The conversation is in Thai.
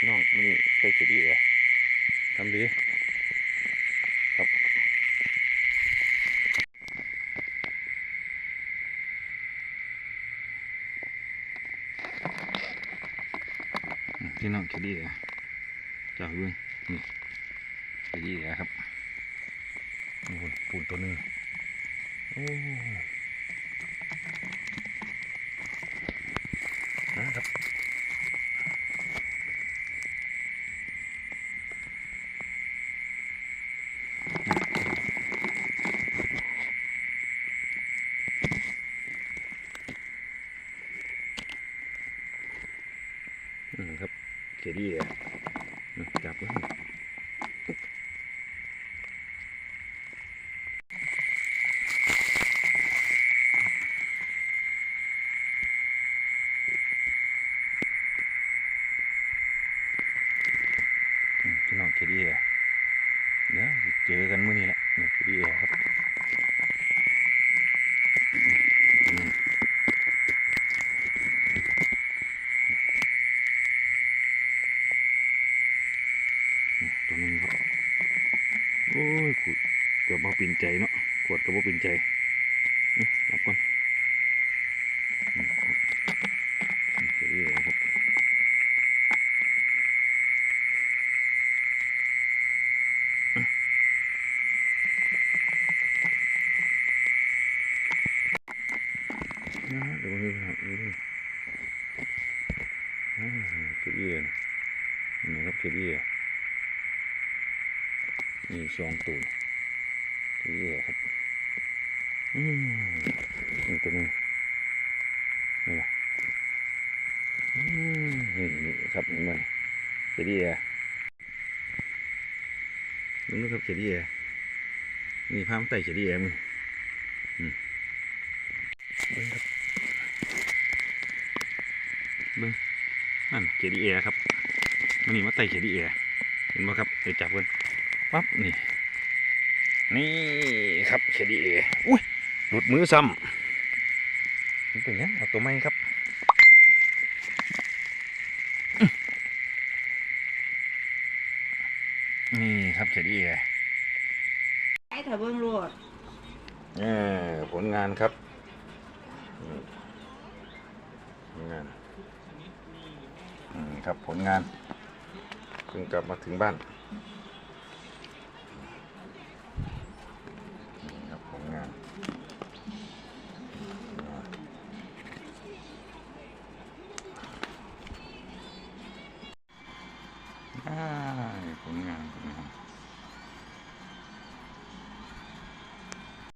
ี่น้องนี่ใกล้จะดีเลยทำดีครับพี่น้องจะดีเลยจ้าเบิ้งนี่จะดีเลยครับนี่พุ่นปูนตัวหนึงโอ้นะครับ อืม ครับเขียดีจับไว้อืมพี่น้องเขียดีเดี๋ยวเจอกันมื้อนี้แหละเขียดีครับอืม ตัวนึงครับ โอ้ยขูดเกือบมาปินใจเนาะขวดกับว่ปินใจอื้อรับก่อนอืมครับอืมเสร็จแล้วครับอื้อนะเดี๋ยวมาดูครับดูดิอ่าเสร็จแล้วนี่ครับเสร็จแล้ว นี่สองตัวที่แย่ครับอืมนี่ตัวนึงนี่นะอืมนี่นี่ครับนี่มันเจดีย์มึงดูครับเจดีย์นี่พามไต่เจดีย์มึงอืมเบิ้งครับเบิ้งนั่นเจดีย์ครับมันนี่มาไต่เจดีย์เห็นไหมครับเดี๋ยวจับเพิ่น ปั๊บนี่ นี่ครับเคดีเออุ้ยหลุดมือซ้ำมันเป็นยังเอาตัวไม้ครับอื้อนี่ครับเคดีเอไอ้ถ้าเบิ่งโลดเออผลงานครับนี่ผลงานอืมครับผลงานเพิ่งกลับมาถึงบ้านนี่ ผลงานผลงาน